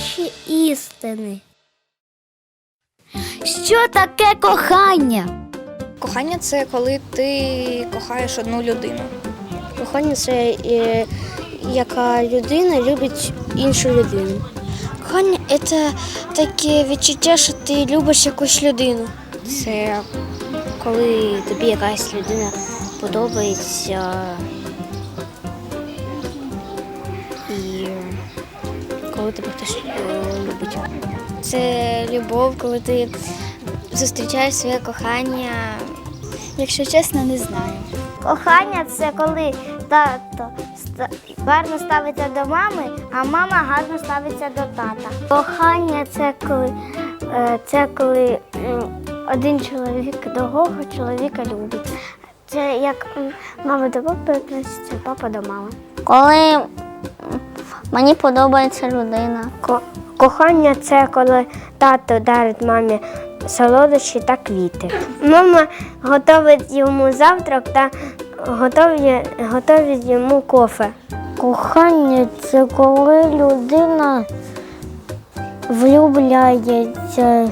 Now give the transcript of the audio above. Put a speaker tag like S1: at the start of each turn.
S1: найвищі істини.
S2: Що таке кохання?
S3: Кохання це коли ти кохаєш одну людину.
S1: Кохання це е, яка людина любить іншу людину. Кохання це таке відчуття, що ти любиш якусь людину. Це коли тобі якась людина подобається. Коли тебе хтось любить. Це любов, коли ти зустрічаєш своє кохання.
S2: Якщо чесно, не знаю.
S1: Кохання це коли тато гарно ставиться до мами, а мама гарно ставиться до тата. Кохання це коли, е, це коли один чоловік другого чоловіка любить. Це як мама до папи папа до мами. Коли мені подобається людина. кохання це коли тато дарить мамі солодощі та квіти. Мама готовить йому завтрак та готовить, готовить йому кофе. Кохання це коли людина влюбляється